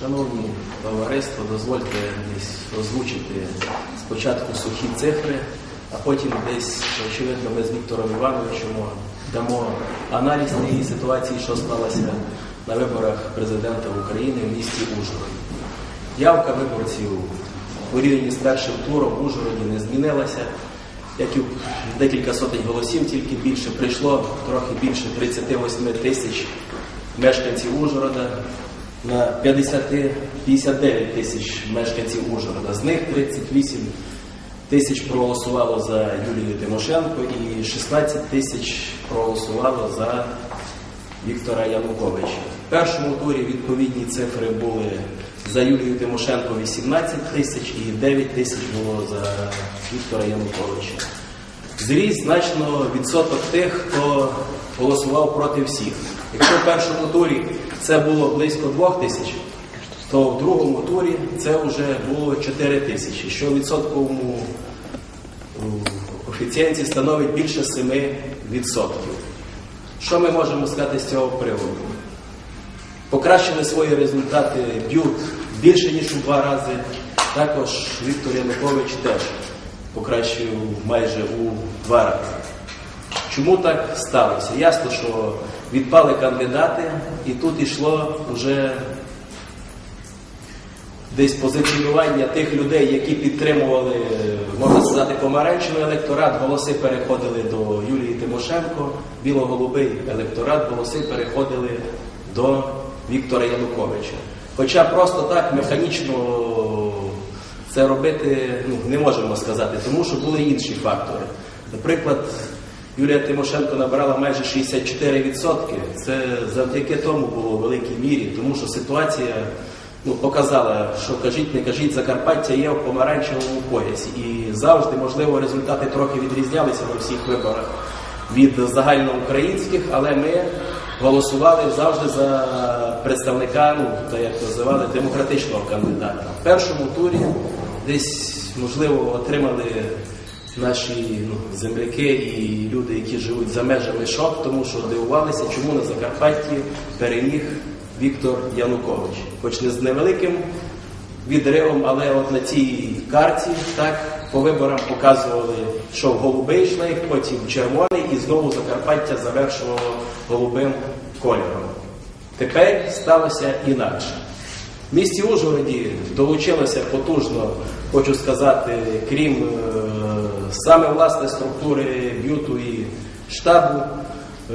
Шановні товариство, дозвольте десь озвучити спочатку сухі цифри, а потім десь, очевидно, ми з Віктором Івановичем дамо аналіз цієї ситуації, що сталося на виборах президента України в місті Ужгород. Явка виборців порівняно з першим туром в Ужгороді не змінилася. Як і декілька сотень голосів, тільки більше прийшло трохи більше 38 тисяч мешканців Ужгорода на 50, 59 тисяч мешканців Ужгорода. З них 38 тисяч проголосувало за Юлію Тимошенко і 16 тисяч проголосувало за Віктора Януковича. В першому турі відповідні цифри були за Юлію Тимошенко 18 тисяч і 9 тисяч було за Віктора Януковича. Зріс значно відсоток тих, хто голосував проти всіх. Якщо в першому турі це було близько 2 тисяч, то в другому турі це вже було 4 тисячі, що в відсотковому в офіцієнці становить більше 7%. Що ми можемо сказати з цього приводу? Покращили свої результати б'ют більше, ніж у два рази. Також Віктор Янукович теж покращив майже у два рази. Чому так сталося? Ясно, що відпали кандидати, і тут йшло вже десь позиціонування тих людей, які підтримували, можна сказати, помаранчевий електорат, голоси переходили до Юлії Тимошенко, біло-голубий електорат, голоси переходили до Віктора Януковича. Хоча просто так механічно це робити ну, не можемо сказати, тому що були інші фактори. Наприклад, Юлія Тимошенко набрала майже 64%. Це завдяки тому було в великій мірі, тому що ситуація ну, показала, що кажіть, не кажіть, Закарпаття є в помаранчевому поясі. І завжди, можливо, результати трохи відрізнялися на всіх виборах від загальноукраїнських, але ми голосували завжди за представника, ну, та як називали, демократичного кандидата. В першому турі десь, можливо, отримали наші ну, земляки і люди, які живуть за межами шок, тому що дивувалися, чому на Закарпатті переміг Віктор Янукович. Хоч не з невеликим відривом, але от на цій карті так по виборам показували, що голубий йшли, потім червоний, і знову Закарпаття завершувало голубим кольором. Тепер сталося інакше. В місті Ужгороді долучилося потужно, хочу сказати, крім е, саме власне структури б'юту і штабу, е,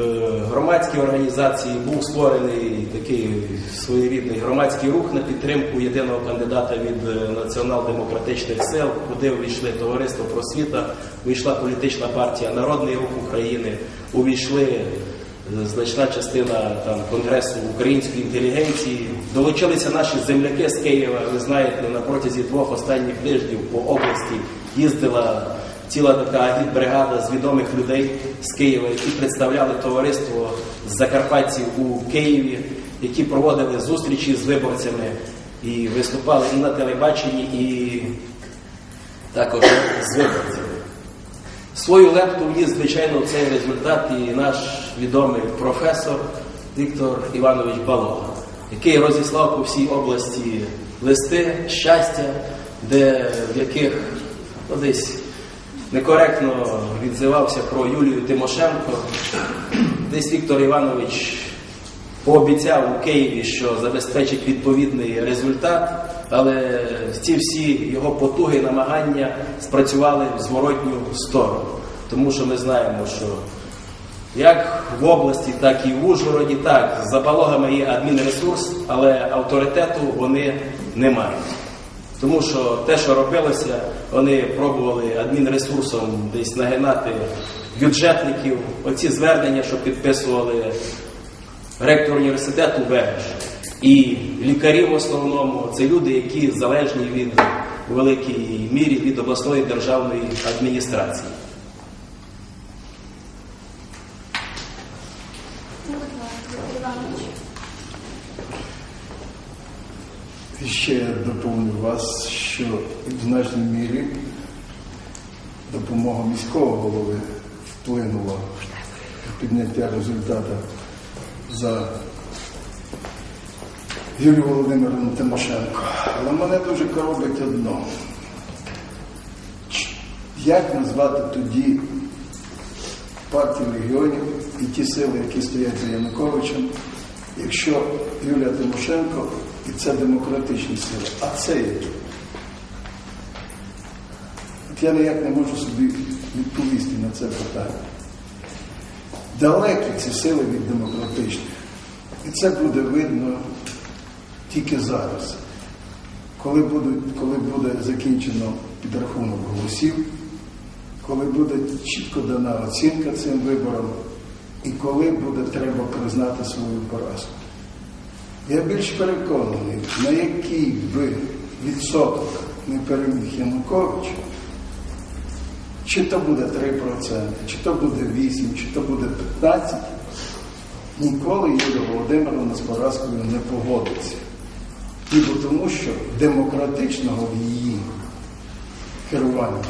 громадські організації був створений такий своєрідний громадський рух на підтримку єдиного кандидата від е, націонал-демократичних сил, куди увійшли товариство просвіта, увійшла політична партія Народний рух України, увійшли значна частина там конгресу української інтелігенції. Долучилися наші земляки з Києва. Ви знаєте, на протязі двох останніх тижнів по області їздила ціла така агітбригада з відомих людей з Києва, які представляли товариство закарпатців у Києві, які проводили зустрічі з виборцями і виступали і на телебаченні, і також з виборцями. Свою лепту вніс, звичайно, цей результат і наш відомий професор Віктор Іванович Балога, який розіслав по всій області листи щастя, де в яких ну, десь некоректно відзивався про Юлію Тимошенко. Десь Віктор Іванович пообіцяв у Києві, що забезпечить відповідний результат, але ці всі його потуги і намагання спрацювали в зворотню сторону. Тому що ми знаємо, що як в області, так і в Ужгороді, так, за пологами є адмінресурс, але авторитету вони не мають. Тому що те, що робилося, вони пробували адмінресурсом десь нагинати бюджетників, оці звернення, що підписували ректор університету Бегеш. І лікарі в основному це люди, які залежні від великій мірі від обласної державної адміністрації. Ще доповню вас, що в значній мірі допомога міського голови вплинула в підняття результату за Юлію Володимирівну Тимошенко. Але мене дуже коробить одно. Як назвати тоді партію регіонів і ті сили, які стоять за Януковичем, якщо Юлія Тимошенко і це демократичні сили, а це які? От я ніяк не можу собі відповісти на це питання. Далекі ці сили від демократичних. І це буде видно тільки зараз, коли, будуть, коли буде закінчено підрахунок голосів, коли буде чітко дана оцінка цим виборам, і коли буде треба признати свою поразку. Я більш переконаний, на який би відсоток не переміг Янукович, чи то буде 3%, чи то буде 8%, чи то буде 15%, ніколи Юлія Володимировна з поразкою не погодиться. І тому, що демократичного в її керуванні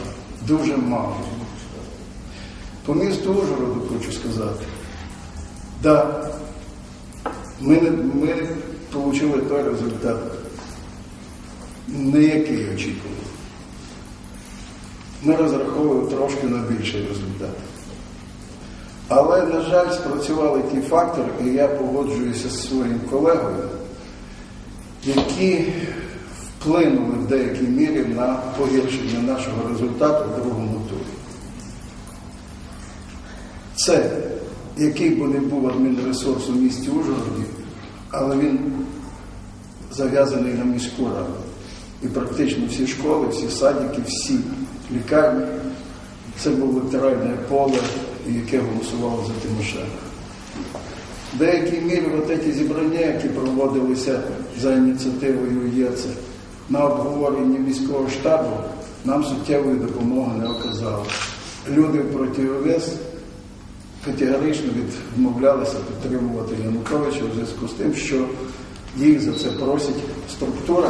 дуже мало. По місту Ужгороду хочу сказати, да, ми, ми отримали той результат, не який очікували. Ми розраховували трошки на більший результат. Але, на жаль, спрацювали ті фактори, і я погоджуюся з своїм колегою, які вплинули в деякій мірі на погіршення нашого результату в другому турі. Це, який би не був адмінресурс у місті Ужгороді, але він зав'язаний на міську раду. І практично всі школи, всі садики, всі лікарні це було літеральне поле, яке голосувало за Тимошенко. В деякій мірі от ці зібрання, які проводилися за ініціативою ЄЦ на обговоренні міського штабу, нам суттєвої допомоги не оказали. Люди в противовес категорично відмовлялися підтримувати Януковича у зв'язку з тим, що їх за це просить структура,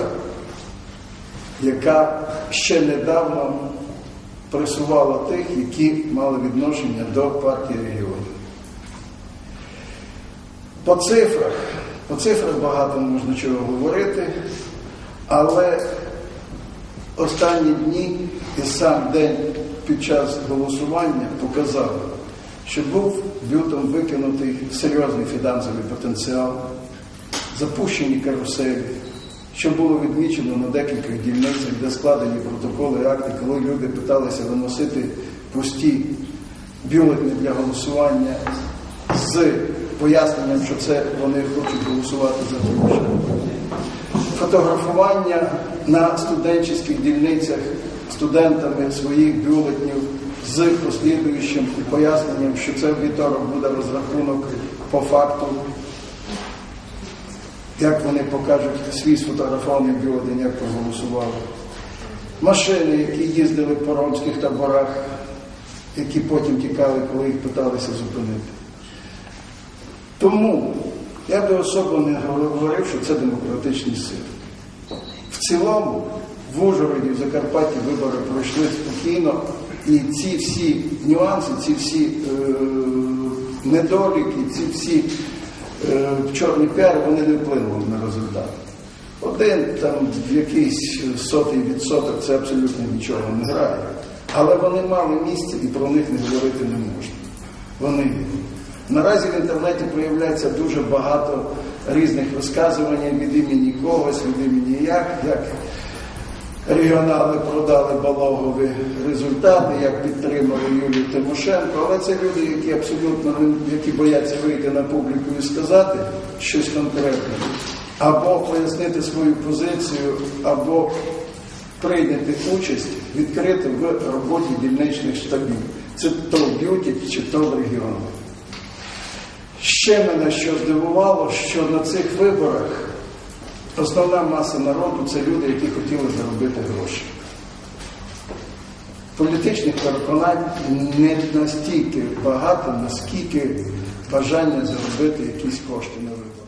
яка ще недавно пресувала тих, які мали відношення до партії регіонів. По цифрах, по цифрах багато можна чого говорити, але останні дні і сам день під час голосування показав, що був лютом викинутий серйозний фінансовий потенціал, запущені каруселі, що було відмічено на декількох дільницях, де складені протоколи акти, коли люди питалися виносити пусті бюлетні для голосування з поясненням, що це вони хочуть голосувати за Тимошенко. Фотографування на студентських дільницях студентами своїх бюлетнів з послідуючим поясненням, що це вівторок буде розрахунок по факту, як вони покажуть свій сфотографований бюлетень, як проголосували. Машини, які їздили по ромських таборах, які потім тікали, коли їх питалися зупинити. Тому я би особо не говорив, що це демократичні сили. В цілому, в Ужгороді, в Закарпатті вибори пройшли спокійно, і ці всі нюанси, ці всі е, недоліки, ці всі е, чорні піари, вони не вплинули на результат. Один там якийсь сотий відсоток це абсолютно нічого не грає. Але вони мали місце і про них не говорити не можна. Вони. Наразі в інтернеті проявляється дуже багато різних висказувань від імені когось, від імені як, як регіонали продали балогові результати, як підтримали Юлію Тимошенко. Але це люди, які абсолютно які бояться вийти на публіку і сказати щось конкретне, або пояснити свою позицію, або прийняти участь відкрито в роботі дільничних штабів. Це то в б'юті чи то в регіонах. Ще мене що здивувало, що на цих виборах основна маса народу це люди, які хотіли заробити гроші. Політичних переконань не настільки багато, наскільки бажання заробити якісь кошти на виборах.